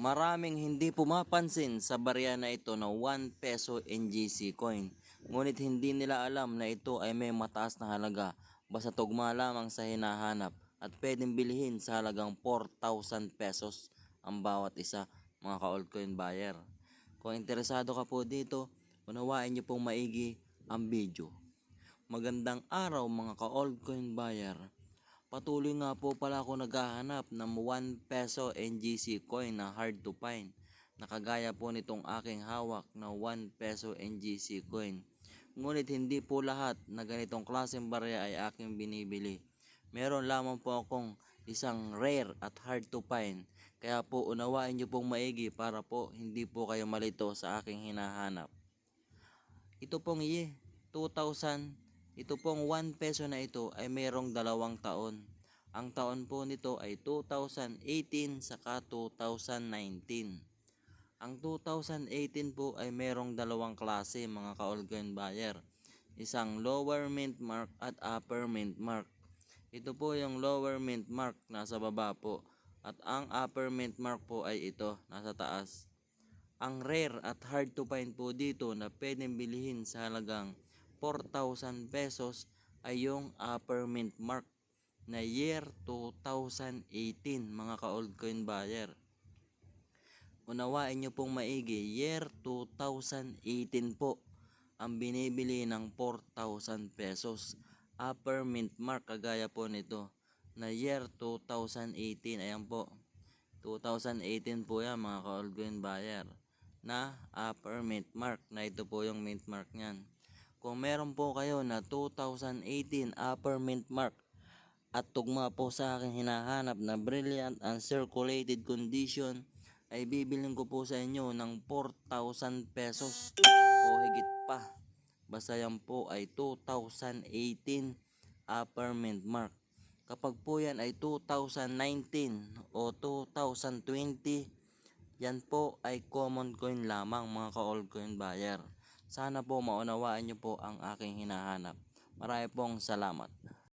Maraming hindi pumapansin sa barya na ito na 1 peso NGC coin. Ngunit hindi nila alam na ito ay may mataas na halaga basta tugma lamang sa hinahanap at pwedeng bilhin sa halagang 4,000 pesos ang bawat isa mga ka-altcoin buyer. Kung interesado ka po dito, unawain niyo pong maigi ang video. Magandang araw mga ka-altcoin buyer. Patuloy nga po pala ako naghahanap ng 1 peso NGC coin na hard to find. Nakagaya po nitong aking hawak na 1 peso NGC coin. Ngunit hindi po lahat na ganitong klaseng barya ay aking binibili. Meron lamang po akong isang rare at hard to find. Kaya po unawain niyo pong maigi para po hindi po kayo malito sa aking hinahanap. Ito pong iye, 2,000 ito pong 1 peso na ito ay mayroong dalawang taon. Ang taon po nito ay 2018 saka 2019. Ang 2018 po ay mayroong dalawang klase mga ka-Olgoin buyer. Isang lower mint mark at upper mint mark. Ito po yung lower mint mark nasa baba po at ang upper mint mark po ay ito nasa taas. Ang rare at hard to find po dito na pwedeng bilhin sa halagang 4,000 pesos ay yung upper mint mark na year 2018 mga ka-old coin buyer. Unawain nyo pong maigi, year 2018 po ang binibili ng 4,000 pesos. Upper mint mark kagaya po nito na year 2018. Ayan po. 2018 po yan mga ka-old coin buyer na upper mint mark na ito po yung mint mark niyan. Kung meron po kayo na 2018 upper mint mark at tugma po sa akin hinahanap na brilliant and circulated condition ay bibiling ko po sa inyo ng 4,000 pesos o higit pa. Basta yan po ay 2018 upper mint mark. Kapag po yan ay 2019 o 2020, yan po ay common coin lamang mga ka-old coin buyer. Sana po maunawaan nyo po ang aking hinahanap. Marami pong salamat.